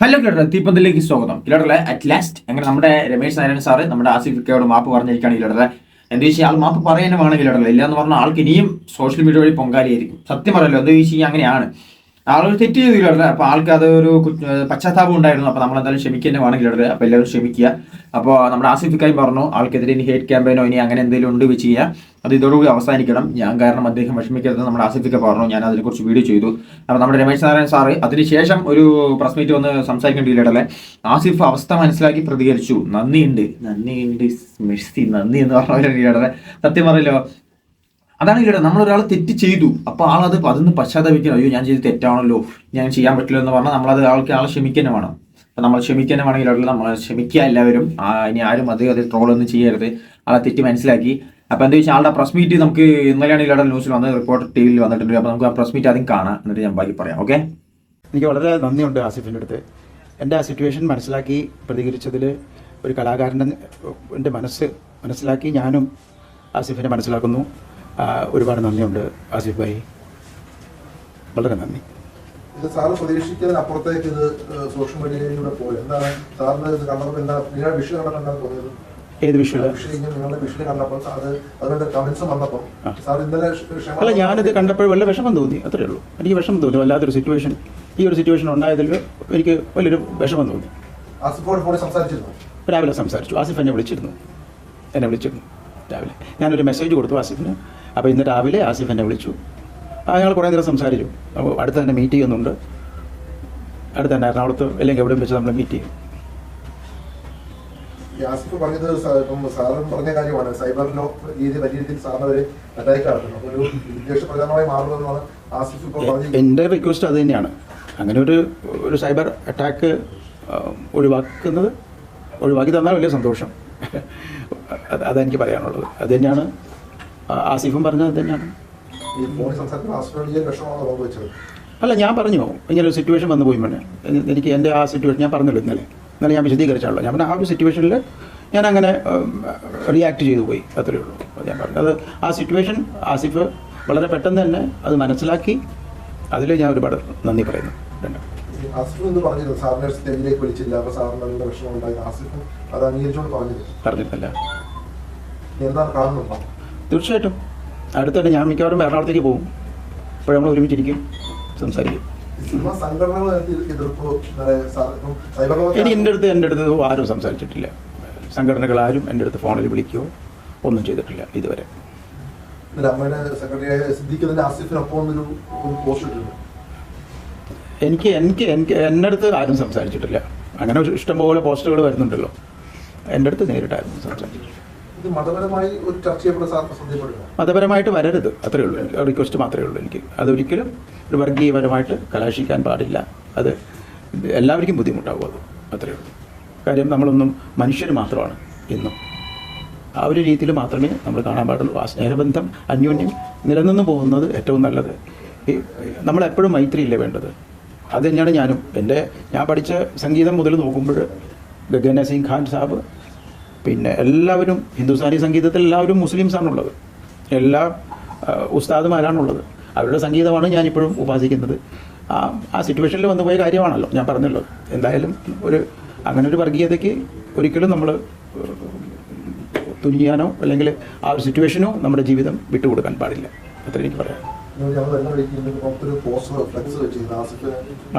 Hello കേട്ടോ തീപ്പന്തിലേക്ക് സ്വാഗതം. ഇല്ലടല്ലേ at last അങ്ങനെ നമ്മുടെ രമേശ് നാരായണൻ സാറ് നമ്മുടെ ആസിഫ് ആസിഫിക്കയോട് മാപ്പ് പറഞ്ഞിരിക്കുകയാണ് ഇല്ലടല്ലേ. എന്താ വെച്ചാൽ ആൾ മാപ്പ് പറയാനും വേണമെങ്കിൽ ഇല്ലടല്ലേ. ഇല്ല എന്ന് പറഞ്ഞാൽ ആൾക്ക് ഇനിയും സോഷ്യൽ മീഡിയ വഴി പൊങ്കാലിയായിരിക്കും. സത്യം പറയല്ലോ എന്താ ചോദിച്ചാൽ അങ്ങനെയാണ്. ആളൊരു തെറ്റ് ചെയ്തില്ലടല്ലേ അപ്പോൾ ആൾക്ക് അത് ഒരു പശ്ചാത്താപം ഉണ്ടായിരുന്നു. അപ്പോൾ നമ്മൾ എന്തായാലും ക്ഷമിക്കുക വേണമെങ്കിൽ ഇല്ലടല്ലേ അപ്പോൾ എല്ലാവരും ക്ഷമിക്കുക. അപ്പോൾ നമ്മുടെ ആസിഫിക്കായി പറഞ്ഞു ആൾക്കെതിരെ ഇനി ഹേറ്റ് ക്യാമ്പയിനോ ഇനി അങ്ങനെ എന്തെങ്കിലും ഉണ്ട് വെച്ച് ചെയ്യുക അത് ഇതോടുകൂടി അവസാനിക്കണം. ഞാൻ കാരണം അദ്ദേഹം വിഷമിക്കരുത് നമ്മുടെ ആസിഫിക്ക പറഞ്ഞു. ഞാൻ അതിനെക്കുറിച്ച് വീഡിയോ ചെയ്തു. അപ്പോൾ നമ്മുടെ രമേശ് നാരായണൻ സാറ് അതിനുശേഷം ഒരു പ്രസ് മീറ്റ് വന്ന് സംസാരിക്കേണ്ടിയില്ലല്ലേ ആസിഫ് അവസ്ഥ മനസ്സിലാക്കി പ്രതികരിച്ചു. നന്ദിയുണ്ട്. നന്ദിയുണ്ട്. മെസ്സി നന്ദി എന്ന് പറഞ്ഞ സത്യം പറയല്ലോ അതാണ് ഇവിടെ നമ്മളൊരാൾ തെറ്റ് ചെയ്തു. അപ്പോൾ ആളത് അതൊന്ന് പശ്ചാത്തപിക്കണം അയ്യോ ഞാൻ ചെയ്ത് തെറ്റാണല്ലോ. ഞാൻ ചെയ്യാൻ പറ്റില്ല എന്ന് പറഞ്ഞാൽ നമ്മളത് ആൾക്ക് ആൾ ക്ഷമിക്കാൻ വേണം. അപ്പം നമ്മൾ ക്ഷമിക്കാൻ വേണമെങ്കിൽ അവിടെ നമ്മൾ ക്ഷമിക്കുക എല്ലാവരും. ഇനി ആരും അത് അത് ട്രോളൊന്നും ചെയ്യരുത്. ആളെ തെറ്റ് മനസ്സിലാക്കി. അപ്പോൾ എന്താ വെച്ചാൽ ആളുടെ പ്രസ് മീറ്റ് നമുക്ക് ഇന്നലെയാണ് ഇവിടെ ന്യൂസിൽ വന്നത്. റിപ്പോർട്ടർ ടി വിയിൽ വന്നിട്ടുണ്ട്. അപ്പോൾ നമുക്ക് ആ പ്രസ് മീറ്റ് ആദ്യം കാണാം. എന്നിട്ട് ഞാൻ ബാക്കി പറയാം. ഓക്കെ എനിക്ക് വളരെ നന്ദിയുണ്ട് ആസിഫിന്റെ അടുത്ത്. എന്റെ ആ സിറ്റുവേഷൻ മനസ്സിലാക്കി പ്രതികരിച്ചതിൽ ഒരു കലാകാരന്റെ എന്റെ മനസ്സ് മനസ്സിലാക്കി ഞാനും ആസിഫിനെ മനസ്സിലാക്കുന്നു. ഒരുപാട് നന്ദിയുണ്ട് ആസിഫ് ഭായി. വളരെ നന്ദി. ഇത് സാറ് ഇത് ഏഹ്, സോഷ്യൽ മീഡിയയിലൂടെ പോയി. എന്താണ് സാറിന് ഇത് കണ്ടപ്പോൾ എന്താ നിങ്ങളുടെ വിഷയം തോന്നിയത്? ഏത് അല്ല ഞാനിത് കണ്ടപ്പോൾ വല്ല വിഷമം തോന്നി അത്രേ ഉള്ളൂ. എനിക്ക് വിഷമം തോന്നി വല്ലാത്തൊരു സിറ്റുവേഷൻ ഈ ഒരു സിറ്റുവേഷൻ ഉണ്ടായതിൽ എനിക്ക് വലിയൊരു വിഷമം തോന്നി. രാവിലെ സംസാരിച്ചു. ആസിഫ് എന്നെ വിളിച്ചിരുന്നു. എന്നെ വിളിച്ചിരുന്നു. രാവിലെ. ഞാനൊരു മെസ്സേജ് കൊടുത്തു ആസിഫിന്. അപ്പോൾ ഇന്ന് രാവിലെ ആസിഫ് എന്നെ വിളിച്ചു. ആ ഞങ്ങൾ കുറേ നേരം സംസാരിച്ചു. അപ്പോൾ അടുത്ത് തന്നെ മീറ്റ് ചെയ്യുന്നുണ്ട്. അടുത്ത് തന്നെ എറണാകുളത്ത് അല്ലെങ്കിൽ എവിടെയും വെച്ച് നമ്മൾ മീറ്റ് ചെയ്യും. എന്റെ ആസിഫ് പറഞ്ഞത് ഇപ്പം സാറും പറഞ്ഞ കാര്യമാണ്. സൈബർ ലോ രീതി വലിയ രീതിയിൽ സാറിന് ഒരു അറ്റാക്ക് നടത്തുന്നു അപ്പോൾ ഒരു വിദ്വേഷ പ്രചരണമായി മാറുന്നതെന്നാണ് ആസിഫ് ഇപ്പോൾ പറഞ്ഞത് എന്റെ റിക്വസ്റ്റ് അത് തന്നെയാണ്. അങ്ങനെ ഒരു ഒരു സൈബർ അറ്റാക്ക് ഒഴിവാക്കുന്നത് ഒഴിവാക്കി തന്നാൽ വലിയ സന്തോഷം. അതെനിക്ക് പറയാനുള്ളത്. അത് തന്നെയാണ് ആസിഫും പറഞ്ഞത് തന്നെയാണ്. അല്ല ഞാൻ പറഞ്ഞു ഇങ്ങനെ ഒരു സിറ്റുവേഷൻ വന്നു പോയി മോനെ. എനിക്ക് എന്റെ ആ സിറ്റുവേഷൻ ഞാൻ പറഞ്ഞല്ലോ ഇന്നലെ. ഇന്നലെ ഞാൻ വിശദീകരിച്ചാണല്ലോ. ഞാൻ പറഞ്ഞ ആ ഒരു സിറ്റുവേഷനിൽ ഞാൻ അങ്ങനെ റിയാക്ട് ചെയ്തു പോയി. അത്രയേ ഉള്ളൂ. ഞാൻ പറഞ്ഞു അത് ആ സിറ്റുവേഷൻ ആസിഫ് വളരെ പെട്ടെന്ന് തന്നെ അത് മനസ്സിലാക്കി. അതിൽ ഞാൻ ഒരുപാട് നന്ദി പറയുന്നു. രണ്ട്. ആസിഫ് എന്ന് പറഞ്ഞിരുന്നു സാറിനെ സ്റ്റേജിലേക്ക് വിളിച്ചില്ല അപ്പൊ സാറിന് നല്ല പ്രശ്നം ഉണ്ടായി. ആസിഫ് അത് അംഗീകരിച്ചോണ്ട് പറഞ്ഞത് പറഞ്ഞിട്ടില്ല. എന്താണ് കാണുന്നുണ്ടോ തീർച്ചയായിട്ടും. അടുത്തിടെ ഞാൻ മിക്കവാറും എറണാകുളത്തേക്ക് പോകും. അപ്പോൾ നമ്മൾ ഒരുമിച്ചിരിക്കും സംസാരിക്കും. ഇനി എന്റെ അടുത്ത് എന്റെ അടുത്ത് ആരും സംസാരിച്ചിട്ടില്ല. സംഘടനകൾ ആരും എന്റെ അടുത്ത് ഫോണിൽ വിളിക്കുകയോ ഒന്നും ചെയ്തിട്ടില്ല ഇതുവരെ. അമ്മയുടെ സെക്രട്ടറിയായ സിദ്ദീഖിന്റെ ആസിഫിനൊപ്പം ഒരു പോസ്റ്റ് ഇട്ടിട്ടുണ്ട്. എനിക്ക് എനിക്ക് എനിക്ക് എന്റെ അടുത്ത് ആരും സംസാരിച്ചിട്ടില്ല. അങ്ങനെ ഇഷ്ടം ഇഷ്ടംപോലെ പോസ്റ്റുകൾ വരുന്നുണ്ടല്ലോ. എന്റെ അടുത്ത് നേരിട്ട് ആരും സംസാരിച്ചിട്ടില്ല. മതപരമായിട്ട് വരരുത്. അത്രയേ ഉള്ളൂ. റിക്വസ്റ്റ് മാത്രമേ ഉള്ളൂ എനിക്ക്. അതൊരിക്കലും ഒരു വർഗീയപരമായിട്ട് കലാശിക്കാൻ പാടില്ല. അത് എല്ലാവർക്കും ബുദ്ധിമുട്ടാവും അത്. അത്രയേ ഉള്ളൂ. കാര്യം നമ്മളൊന്നും മനുഷ്യർ മാത്രമാണ് ഇന്നും ആ ഒരു രീതിയിൽ മാത്രമേ നമ്മൾ കാണാൻ പാടുള്ളൂ. ആ സ്നേഹബന്ധം അന്യോന്യം നിലനിന്ന് പോകുന്നത് ഏറ്റവും നല്ലത്. ഈ നമ്മളെപ്പോഴും മൈത്രിയില്ലേ വേണ്ടത്? അത് തന്നെയാണ് ഞാനും. എന്റെ ഞാൻ പഠിച്ച സംഗീതം മുതൽ നോക്കുമ്പോൾ ഗഗന സിംഗ് ഖാൻ സാബ് പിന്നെ എല്ലാവരും ഹിന്ദുസ്ഥാനി സംഗീതത്തിൽ എല്ലാവരും മുസ്ലിംസാണുള്ളത് എല്ലാ ഉസ്താദുമാരാണുള്ളത്. അവരുടെ സംഗീതമാണ് ഞാനിപ്പോഴും ഉപാസിക്കുന്നത്. ആ ആ സിറ്റുവേഷനിൽ വന്നു പോയ കാര്യമാണല്ലോ ഞാൻ പറഞ്ഞല്ലോ. എന്തായാലും ഒരു അങ്ങനെ ഒരു വർഗീയതയ്ക്ക് ഒരിക്കലും നമ്മൾ തുനിയാനോ അല്ലെങ്കിൽ ആ ഒരു സിറ്റുവേഷനോ നമ്മുടെ ജീവിതം വിട്ടുകൊടുക്കാൻ പാടില്ല. അത്ര എനിക്ക് പറയാം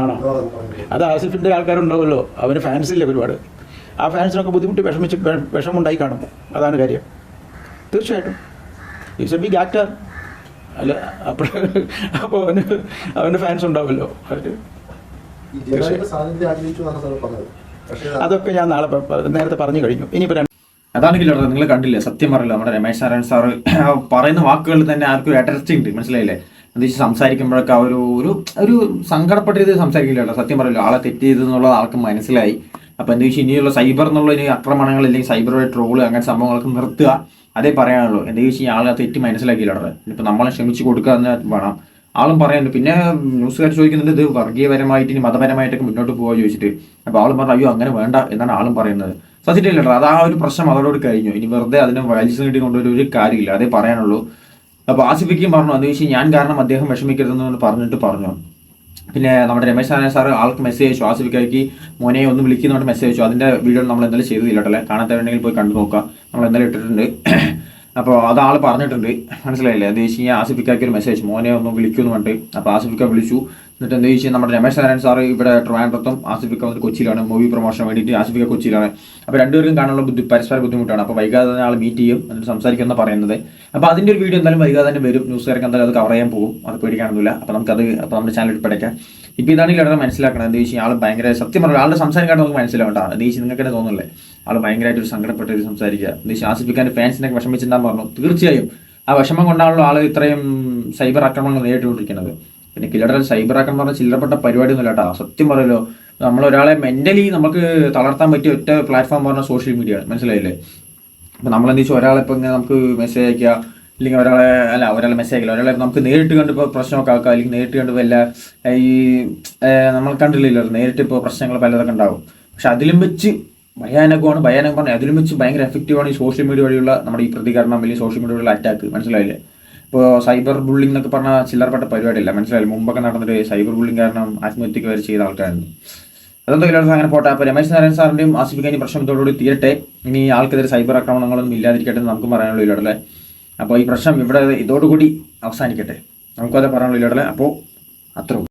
ആണോ? അത് ആസിഫിന്റെ ആൾക്കാരുണ്ടാവുമല്ലോ. അവന് ഫാൻസ് ഇല്ല ഒരുപാട്. ആ ഫാൻസിനൊക്കെ ബുദ്ധിമുട്ട് വിഷമിച്ച് വിഷമുണ്ടായി കാണും. അതാണ് കാര്യം. തീർച്ചയായിട്ടും. ഈസ് എ ബിഗ് ആക്ടർ അല്ല അപ്പോൾ അപ്പോൾ അവന് അവന് ഫാൻസ് ഉണ്ടാവുമല്ലോ. അതൊക്കെ ഞാൻ നാളെ നേരത്തെ പറഞ്ഞു കഴിഞ്ഞു. ഇനിയിപ്പോൾ അതാണെങ്കിൽ നിങ്ങൾ കണ്ടില്ലേ? സത്യം പറയില്ല നമ്മുടെ രമേശ് നാരായൺ സാറ് പറയുന്ന വാക്കുകളിൽ തന്നെ ആർക്കും ഒരു ഉണ്ട് മനസ്സിലായില്ലേ? എന്താ സംസാരിക്കുമ്പോഴൊക്കെ ഒരു ഒരു ഒരു സങ്കടപ്പെട്ട രീതിയിൽ സംസാരിക്കില്ല സത്യം പറയില്ല ആളെ തെറ്റ് ചെയ്തെന്നുള്ളത് ആൾക്ക് മനസ്സിലായി. അപ്പോൾ എന്താ വെച്ചാൽ ഇനിയുള്ള സൈബർ എന്നുള്ള ഇനി ആക്രമണങ്ങൾ അല്ലെങ്കിൽ സൈബർ ട്രോൾ അങ്ങനെ സംഭവങ്ങളൊക്കെ നിർത്തുക. അതേ പറയാനുള്ളൂ. എന്താ വെച്ചാൽ ആളെ തെറ്റ് മനസ്സിലാക്കിയില്ല ഇനിയിപ്പോൾ നമ്മളെ ക്ഷമിച്ച് കൊടുക്കുക എന്ന് വേണം. ആളും പറയുന്നുണ്ട് പിന്നെ ന്യൂസുകാർ ചോദിക്കുന്നുണ്ട് ഇത് വർഗീയപരമായിട്ട് ഇനി മതപരമായിട്ടൊക്കെ മുന്നോട്ട് പോകാൻ ചോദിച്ചിട്ട്. അപ്പോൾ ആളും പറഞ്ഞു അയ്യോ അങ്ങനെ വേണ്ട എന്നാണ് ആളും പറയുന്നത്. സത്യത്തിലല്ലോ അത് ആ ഒരു പ്രശ്നം അതോട് കഴിഞ്ഞു. ഇനി വെറുതെ അതിനെ വലിച്ചു നീട്ടി കൊണ്ടൊരു ഒരു കാര്യമില്ല അതേ പറയാനുള്ളൂ. അപ്പോൾ ആസിഫിക്കും പറഞ്ഞു അത് വെച്ച് ഞാൻ കാരണം അദ്ദേഹം വിഷമിക്കരുതെന്ന് പറഞ്ഞിട്ട് പറഞ്ഞു. പിന്നെ നമ്മുടെ രമേശ് നാരായണ സാറ് ആൾക്ക് മെസ്സേജ് അയച്ചു. ആസിഫിക്കായിക്ക് മോനെ ഒന്ന് വിളിക്കുന്നതുകൊണ്ട് മെസ്സേജ് അയച്ചു. അതിന്റെ വീഡിയോ നമ്മൾ എന്തായാലും ചെയ്തില്ല കേട്ടോ കാണാത്തവരുണ്ടെങ്കിൽ പോയി കണ്ടു നോക്കുക. നമ്മൾ എന്തായാലും ഇട്ടിട്ടുണ്ട്. അപ്പോൾ അത് ആൾ പറഞ്ഞിട്ടുണ്ട്. മനസ്സിലായില്ലേ? അത് വെച്ച് കഴിഞ്ഞാൽ ഒരു മെസ്സേജ് മോനെ ഒന്ന് വിളിക്കുമെന്ന് പറഞ്ഞിട്ട്. അപ്പോൾ ആസിഫിക്ക വിളിച്ചു. എന്നിട്ട് എന്താ ചോദിച്ചാൽ നമ്മുടെ രമേശ് നാരായൺ സാറ് ഇവിടെ ട്രിവാൻഡ്രത്തും ആസിഫിക്ക വന്നിട്ട് കൊച്ചിയിലാണ്. മൂവി പ്രൊമോഷന് വേണ്ടിയിട്ട് ആസിഫിക്ക കൊച്ചിയിലാണ്. അപ്പോൾ രണ്ടുപേർക്കും കാണാനുള്ള ബുദ്ധി പരസ്പര ബുദ്ധിമുട്ടാണ്. അപ്പോൾ വൈകാതെ തന്നെ ആൾ മീറ്റ് ചെയ്യും എന്നിട്ട് സംസാരിക്കുമെന്ന് പറയുന്നത്. അപ്പോൾ അതിന്റെ ഒരു വീഡിയോ എന്തായാലും വൈകാതെ തന്നെ വരും. ന്യൂസുകാർക്ക് എന്തായാലും അത് കവർ ചെയ്യാൻ പോകും. അത് പേടിക്കാനൊന്നുമില്ല അപ്പോൾ നമുക്കത് അപ്പോൾ നമ്മുടെ ചാനലിൽ പഠിക്കാം. ഇപ്പോൾ ഇതാണ് ഇല്ലാതെ മനസ്സിലാക്കണം എന്താ വെച്ചാൽ ആൾ ഭയങ്കര സത്യം പറഞ്ഞു ആളുടെ സംസാരം നമുക്ക് മനസ്സിലാവണ്ട. എന്താ വെച്ചാൽ നിങ്ങൾക്ക് തന്നെ തോന്നുന്നില്ലേ? ആൾ ഭയങ്കരമായിട്ട് ഒരു സങ്കടപ്പെട്ട് ഇത് സംസാരിക്കുക. എന്താ വെച്ചാൽ ആസിഫിക്കാന്റെ ഫാൻസിനൊക്കെ വിഷമിച്ചിട്ടുണ്ടെന്ന് പറഞ്ഞു. തീർച്ചയായും. ആ വിഷമം കൊണ്ടാണല്ലോ ആൾ ഇത്രയും സൈബർ ആക്രമണങ്ങൾ നേരിട്ടുകൊണ്ടിരിക്കുന്നത്. പിന്നെ കിലടൽ സൈബർ ആക്കാൻ പറഞ്ഞാൽ ചില്ലറപ്പെട്ട പരിപാടിയൊന്നുമില്ല കേട്ടോ. സത്യം പറയല്ലോ നമ്മൾ ഒരാളെ മെന്റലി നമുക്ക് തളർത്താൻ പറ്റിയ ഒറ്റ പ്ലാറ്റ്ഫോം പറഞ്ഞാൽ സോഷ്യൽ മീഡിയ മനസ്സിലായില്ലേ? ഇപ്പം നമ്മളെന്താ വെച്ചാൽ ഒരാളെ ഇപ്പം ഇങ്ങനെ നമുക്ക് മെസ്സേജ് അയക്കുക അല്ലെങ്കിൽ ഒരാളെ അല്ല ഒരാളെ മെസ്സേജ് അയക്കില്ല ഒരാളെ നമുക്ക് നേരിട്ട് കണ്ടിപ്പോൾ പ്രശ്നമൊക്കെ ആക്കുക അല്ലെങ്കിൽ നേരിട്ട് കണ്ട് വല്ല ഈ നമ്മൾ കണ്ടില്ലല്ലോ നേരിട്ട് ഇപ്പോൾ പ്രശ്നങ്ങൾ പലതൊക്കെ ഉണ്ടാവും. പക്ഷെ അതിലും വെച്ച് ഭയാനകമാണ്. ഭയാനകം പറഞ്ഞാൽ അതിലും വെച്ച് ഭയങ്കര എഫക്റ്റീവാണ് ഈ സോഷ്യൽ മീഡിയ വഴിയുള്ള നമ്മുടെ ഈ പ്രതികരണം അല്ലെങ്കിൽ സോഷ്യൽ മീഡിയ വഴിയുള്ള അറ്റാക്ക് മനസ്സിലായില്ലേ? ഇപ്പോൾ സൈബർ ബുള്ളിംഗ് എന്നൊക്കെ പറഞ്ഞാൽ ചില്ലറപ്പെട്ട പരിപാടിയല്ല. മനസ്സിലായാലും മുമ്പൊക്കെ നടന്നിട്ട് സൈബർ ബുള്ളിംഗ് കാരണം ആത്മഹത്യക്ക് വരെ ചെയ്ത ആൾക്കാരായിരുന്നു. അതെന്തെങ്കിലും അങ്ങനെ പോട്ടെ? അപ്പോൾ രമേശ് നാരായൺ സാറിന്റെയും ആസിഫ് പ്രശ്നം പ്രശ്നത്തോടുകൂടി തീരട്ടെ. ഇനി ആൾക്കെതിരെ സൈബർ ആക്രമണങ്ങളൊന്നും ഇല്ലാതിരിക്കട്ടെ എന്ന് നമുക്ക് പറയാനുള്ള ഇല്ലടല്ലേ അപ്പോൾ ഈ പ്രശ്നം ഇവിടെ ഇതോടുകൂടി അവസാനിക്കട്ടെ. നമുക്കത് പറയാനുള്ള ഇല്ലടല്ലേ അപ്പോൾ അത്രയും